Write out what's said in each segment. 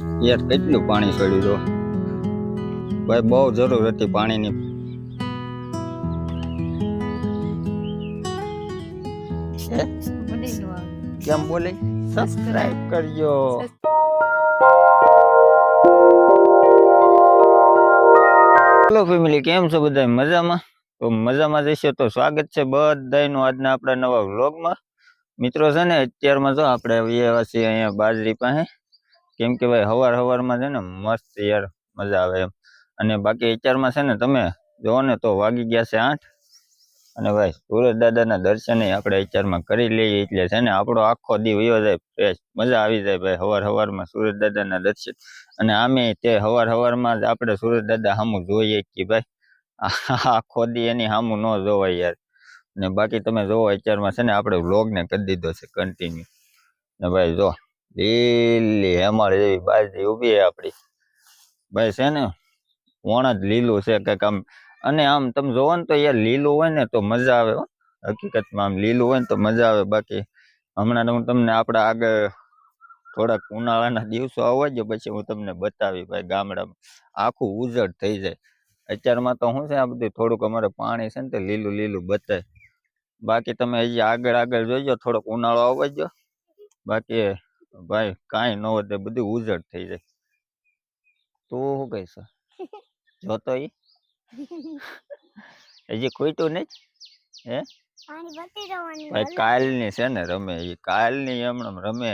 યાર, કેટલું પાણી છોડ્યું તો? ભાઈ, બહુ જરૂર હતી પાણીની? કેમ બોલે? સબસ્ક્રાઇબ કરજો. હેલો ફેમિલી કેમ છો બધા? મજામાં? તો મજામાં જશે તો સ્વાગત છે બધાનું આજના આપણા નવા વ્લોગમાં મિત્રો છે ને, અત્યારમાં જો આપણે આવ્યા છીએ અહીંયા બાજરી પાસે. કેમ કે ભાઈ હવાર હવારમાં છે ને મસ્ત યાર મજા આવે એમ. અને બાકી અત્યારમાં છે ને તમે જુઓ ને તો વાગી ગયા છે આઠ. અને ભાઈ સુરત દાદાના દર્શન આપણે અત્યારમાં કરી લઈએ એટલે છે ને આપણો આખો દી વયો જાય ફ્રેશ મજા આવી જાય ભાઈ હવાર હવારમાં સુરજ દાદાના દર્શન. અને આમે તે હવાર હવારમાં જ આપણે સુરત દાદા સામું જોઈએ કે ભાઈ. આખો દી એની સામું ન જોવાય યાર. ને બાકી તમે જોવો અત્યારમાં છે ને આપણે વ્લોગને કરી દીધો છે કન્ટિન્યુ ને ભાઈ જો લીલી હેમાળ જેવી બાજરી ઊભી આપડી. ભાઈ છે ને, વણ જ લીલું છે કંઈક આમ. અને આમ તમે જોવો ને તો યાર લીલું હોય ને તો મજા આવે હો. હકીકતમાં આમ લીલું હોય ને તો મજા આવે. બાકી હમણાં હું તમને આપણા આગળ થોડાક ઉનાળાના દિવસો આવવા જો પછી હું તમને બતાવી ભાઈ ગામડામાં. આખું ઉજળ થઈ જાય. અત્યારમાં તો શું છે આ બધું થોડુંક અમારે પાણી છે ને તે લીલું લીલું બતાય. બાકી તમે હજી આગળ આગળ જોઈજો થોડોક ઉનાળો આવવા જો બાકી ભાઈ કાંઈ ન વધે બધું ઉજળ થઈ જાય. તું શું કહીશ જોતો એ હજી ખોઈતું નહીં? હે? ભાઈ કાલની છે ને રમે કાયલ કાલની એમણે રમે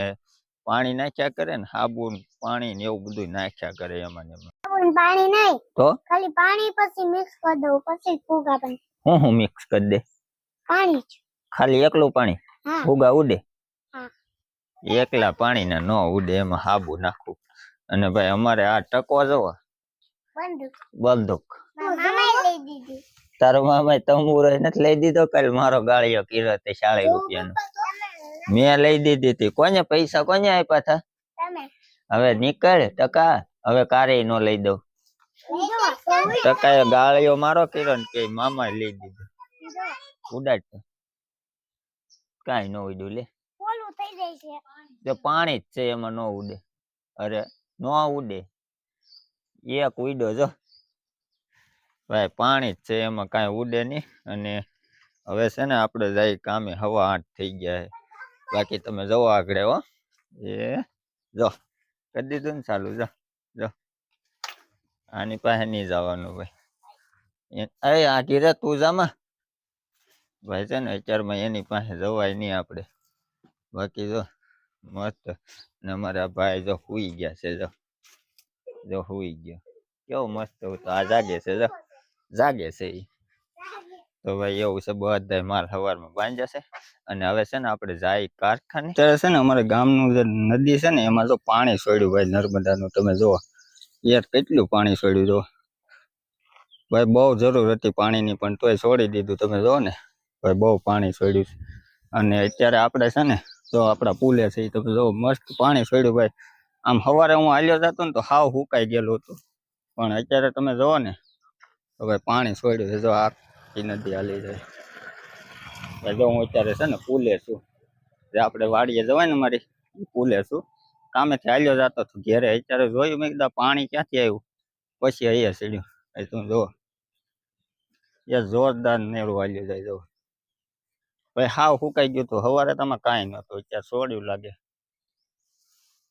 પાણી નાખ્યા કરે ને સાબુ પાણી ને એવું બધું નાખ્યા કરે એમાં એમાં. પાણી નહીં. તો? ખાલી પાણી પછી મિક્સ કરી દઉં પછી ફૂગા પણ. હું હું મિક્સ કરી દે? પાણી ખાલી એકલું પાણી? ફૂગા ઉડે. એકલા પાણી ને ન ઉડે એમાં હાબુ નાખવું અને ભાઈ અમારે આ ટકો જોવો. બંદુક. તારો મામા તંબુરો નથી લઈ દીધો કાલ મારો ગાળિયો કિલો તે સાડી રૂપિયાનો. મેં લઈ દીધી હતી. કોને પૈસા કોને આપ્યા હતા? હવે નીકળ ટકા. હવે કારે નો લઈ દઉં. ટકા ગાળિયો મારો કર્યો ને કે મામા લઈ દીધો. ઉડાડ કાઈ ન ઉડ્યું લે. જો પાણી જ છે એમાં ન ઉડે. અરે, ન ઉડે. એક ઉડ્યો જો. ભાઈ, પાણી જ છે એમાં કાંઈ ઉડે નહીં અને હવે છે ને આપણે જાય કામે હવા આઠ થઈ ગયા બાકી તમે જવો આગળ હો. એ, જો. કરી દીધું ને ચાલુ, જો. જો. આની પાસે નહીં જવાનું ભાઈ. એ- આ કીધા તું જામાં. ભાઈ, છે ને અત્યારમાં એની પાસે જવાય નહીં આપણે. બાકી જો મસ્ત. ને અમારા ભાઈ જો સુઈ ગયા છે જો. જો સુઈ ગયો. કેવો મસ્ત હતો. આ જાગે છે જો. જાગે છે એ તો ભાઈ એવું છે બધા માલ સવારમાં બાંધ જશે અને હવે છે ને આપણે જાય કારખાને. અત્યારે છે ને અમારે ગામનું જે નદી છે ને એમાં જો પાણી છોડ્યું ભાઈ નર્મદાનું. તમે જુઓ. યાર કેટલું પાણી છોડ્યું જો ભાઈ બહુ જરૂર હતી પાણીની, પણ તોય છોડી દીધું. તમે જુઓ ને. ભાઈ બહુ પાણી છોડ્યું અને અત્યારે આપણે છે ને તો આપણા પુલે છે એ તમે જો મસ્ત પાણી છોડ્યું ભાઈ. આમ સવારે હું હાલ્યો જતો ને તો હાવ હુકાઈ ગયેલું હતું. પણ અત્યારે તમે જુઓ ને, તો ભાઈ પાણી છોડ્યું છે, જો આખી નદી હાલી જાય. જો હું અત્યારે છે ને પુલે છું. જે આપણે વાડીએ જવાય ને મારી પુલે છું. કામેથી હાલ્યો જતો તો ઘેરે અત્યારે જોયું મેં કીધા પાણી ક્યાંથી આવ્યું? પછી અહીંયા સીડ્યું. તું જુઓ એ જોરદાર નેડું હાલ્યું જાય, જો. ભાઈ હાવ સુકાઈ ગયું હતું સવારે તમે કાંઈ નહોતું. અત્યારે સોડ્યું લાગે.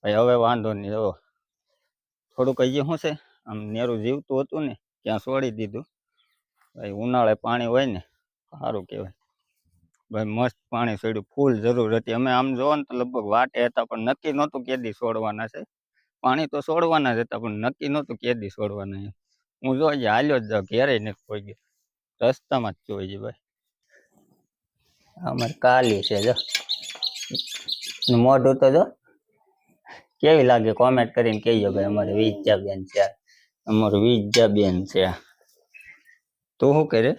ભાઈ હવે વાંધો નહીં. જો, થોડુંક અહીંયા શું છે? આમ નેરું જીવતું હતું ને, ત્યાં સોડી દીધું. ભાઈ ઉનાળે પાણી હોય ને, સારું કહેવાય. ભાઈ મસ્ત પાણી સોડ્યું. ફૂલ જરૂર હતી. અમે આમ જોવો ને તો લગભગ વાટે હતા, પણ નક્કી નહોતું કેદી છોડવાના છે. પાણી તો છોડવાના જ હતા, પણ નક્કી નહોતું કેદી છોડવાના હું જો હાલ્યો જ જાઉં ઘેરે નથી કોઈ ગયો. રસ્તામાં જ જોઈ ભાઈ. અમારે કાલી છે જો. મોઢું તો જો કેવી લાગે? કોમેન્ટ કરીને કહેજો ભાઈ અમારે બેન છે. અમારું બેન છે. તું શું કરે?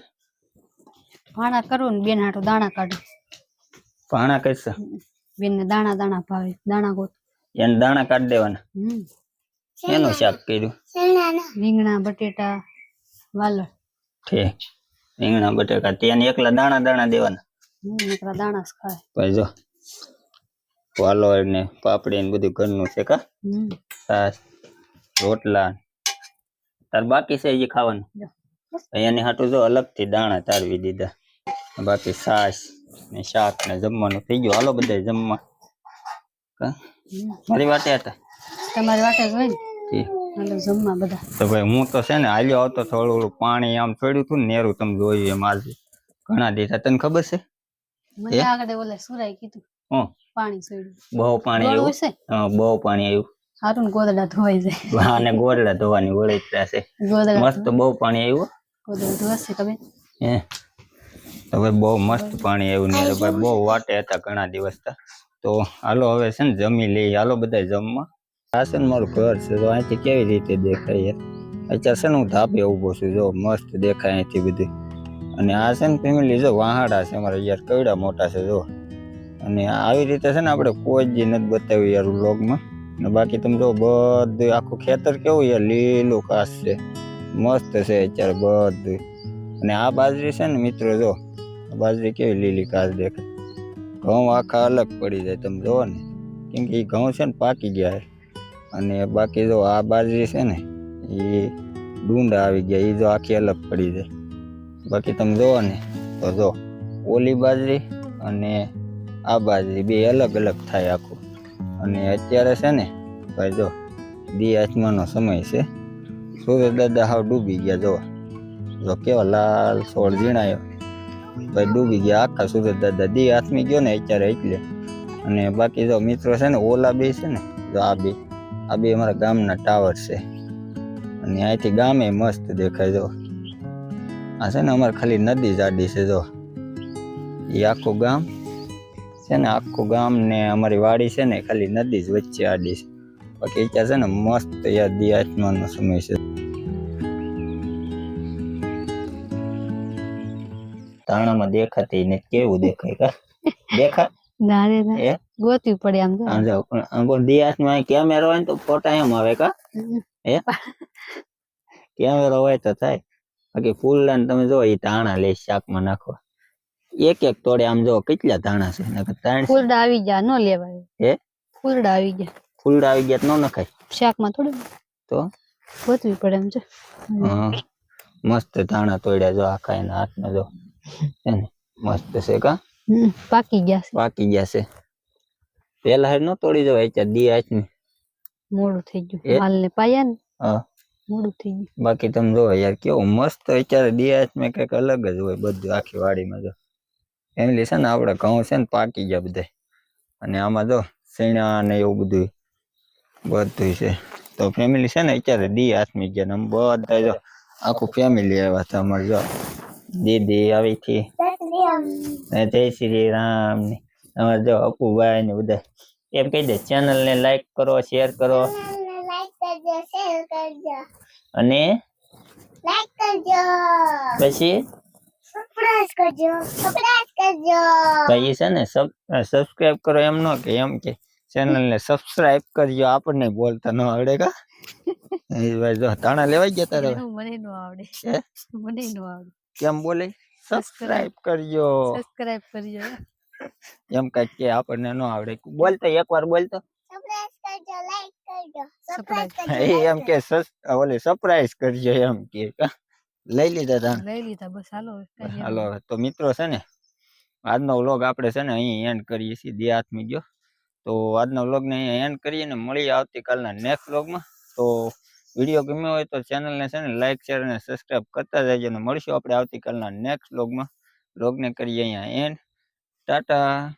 ભાણા કરું ને બેન હાટું દાણા કાઢું. ભાણા કરશે? બેન ને દાણા દાણા ભાવે દાણા ગોત. એને દાણા કાઢી દેવાના? એનું શાક કર્યું? રીંગણા બટેટા વાલળ ઠીક. રીંગણા બટેટા તેને એકલા દાણા દાણા દેવાના? નકરા દાણા જ ખાય. ભાઈ જો વાલોર ને પાપડી ને બધું ઘરનું છે કા? હમ. રોટલા તાર બાકી છે ખાવાનું? અહીંયાની હાટું જો અલગથી દાણા તારવી દીધા. બાકી છાશ ને શાક ને જમવાનું થઈ ગયું. હાલો બધા જમવા. મારી વાટે હતા. તમારી વાટે જ હોય ને? હાલો જમવા બધા. તો ભાઈ હું તો છે ને હાલ્યો આવતો થોડું પાણી આમ છોડ્યું હતું ને નેરું તમે જોયું એમ આજે ઘણા દીધા તને ખબર છે? મને આગળ ઓલે સુરાઈ કીધું પાણી સોડ્યું. બહુ પાણી આવ્યું? હા બહુ પાણી આવ્યું. હારું ગોદડા ધોવાઈ જાય. અને ગોરડા ધોવાની વળીતા છે. મસ્ત બહુ પાણી આવ્યું? ગોદડા ધોવાશે તમે હે? તો બહુ મસ્ત પાણી આવ્યું ને ભાઈ બહુ વાટે હતા ઘણા દિવસ તો. હાલો હવે છે ને જમી લઈએ. હાલો બધા જમવા. આ મારું ઘર છે. તો અહીંથી કેવી રીતે દેખાય યાર અત્યારે છે ને હું ધાબે ઊભો છું. જો મસ્ત દેખાય અહીંથી બધું અને આ છે ને ફેમિલી જો વાહાડા છે, અમારે યાર કેવડા મોટા છે જો. અને આવી રીતે છે ને આપણે કોઈ જ નથી બતાવ્યું યાર વ્લોગમાં. ને બાકી તમે જો બધું આખું ખેતર કેવું યાર, લીલું ઘાસ છે, મસ્ત છે અત્યારે બધું. અને આ બાજરી છે ને મિત્રો જો બાજરી કેવી લીલી ઘાસ દેખાય. ઘઉં આખા અલગ પડી જાય તમે જુઓ ને. કેમ કે એ ઘઉં છે ને પાકી ગયા અને બાકી જો આ બાજરી છે ને એ ડુંડા આવી ગયા એ જો આખી અલગ પડી જાય. બાકી તમે જુઓ ને, તો જો, ઓલી બાજરી અને આ બાજરી બે અલગ અલગ થાય આખું. અને અત્યારે છે ને, ભાઈ જો દી આચમાનો સમય છે. સૂર્ય દાદા હાવ ડૂબી ગયા, જો. જો કેવા લાલ સોળ ઝીણાયો. ભાઈ ડૂબી ગયા આખા સુરત દાદા. દી આત્મી ગયો ને અત્યારે એટલે. અને બાકી જો મિત્રો છે ને, ઓલા બે છે ને, જો આ બે આ બે અમારા ગામના ટાવર છે. અને અહીંથી ગામે મસ્ત દેખાય, જો. આ છે ને અમારે ખાલી નદી જાડી છે જો. એ આખું ગામ છે ને આખું ગામ ને અમારી વાડી છે ને ખાલી નદી જ વચ્ચે આડી છે. બાકી અત્યારે છે ને મસ્ત યાદી આત્માનો સમય છે. તાણામાં દેખાતી ને કેવું દેખાય કા? દેખા ના રે ના. ગોતી પડે આમ આમ જો. આમ બોલ દિયાસમાં કેમેરો હોય ને તો ફોટા એમ આવે કા? હે? કેમેરો હોય તો થાય. બાકી ફૂલડા ને તમે જો એ ધાણા લે શાકમાં નાખવા. એક એક તોડે આમ જો કેટલા ધાણા છે? નકર ત્રણ ફૂલડા આવી ગયા ન લેવાય. હે? ફૂલડા આવી ગયા. ફૂલડા આવી ગયા તો ન નખાય? શાકમાં થોડું તો? ગોતવી પડે એમ છે. હા. મસ્ત ધાણા તોડ્યા જો આખા એના હાથમાં જો. ને? મસ્ત છે કા? પાકી ગયા છે. પાકી ગયા છે. પેલા હેડ ન તોડી જવાય દી હાથની. મોડું થઈ ગયું. માલ ને પાયા ને? હા. મોડું થઈ ગયું. બાકી તમે જો યાર કેવો મસ્ત અત્યારે દિયાસ મેં કંઈક અલગ જ હોય બધું આખી વાડીમાં જો. ફેમિલી છે ને આપણે ઘઉં છે ને પાકી ગયા બધા. અને આમાં જો શેણા ને એવું બધું બધું છે. તો ફેમિલી છે ને અત્યારે દી આસમી ગયા ને બધા જો આખું ફેમિલી આવ્યા હતા અમારે જો. દીદી આવી હતી. ને જય શ્રી રામ ને. અમારે જો અપુભાઈ ને બધા. એમ કહી દે ચેનલ ને લાઈક કરો શેર કરો. લાઈક કરજો શેર કરજો. અને લાઈક કરજો. પછી? સબસ્ક્રાઇબ કરજો. સબસ્ક્રાઇબ કરજો. ભાઈ છે ને સબસ્ક્રાઇબ કરો એમ નો કે એમ કે ચેનલ ને સબસ્ક્રાઇબ કરજો આપણને બોલતા ન આવડે કા? એ ભાઈ જો તાણા લેવાઈ ગયા તારે મને નો આવડે? મને નો આવડે. કેમ બોલે? સબસ્ક્રાઇબ કરજો. સબસ્ક્રાઇબ કરજો. એમ કઈ કે આપણને ન આવડે. બોલતો એકવાર બોલતો. સબસ્ક્રાઇબ કરજો લાઈક કરજો Subscribe. સબસ્ક્રાઇબ કરજો એ એમ કે સસ- ઓલે સરપ્રાઈઝ કરજો એમ કે કા? લઈ લીધા તા લઈ લીધા બસ હાલો હવે કઈ એમ હાલો હવે તો મિત્રો છે ને આજનો વ્લોગ આપણે છે ને અહીં એન્ડ કરીએ છીએ દે હાથમી ગયો। તો આજનો વ્લોગને અહીંયા એન્ડ કરીએ ને મળીએ આવતીકાલના નેક્સ્ટ વ્લોગમાં તો વીડિયો ગમ્યો હોય તો ચેનલને છે ને લાઈક શેર અને સબસ્ક્રાઈબ કરતા જજો અને મળીશું આપણે આવતીકાલના નેક્સ્ટ વ્લોગમાં વ્લોગને કરીએ અહીંયા એન્ડ ટાટા.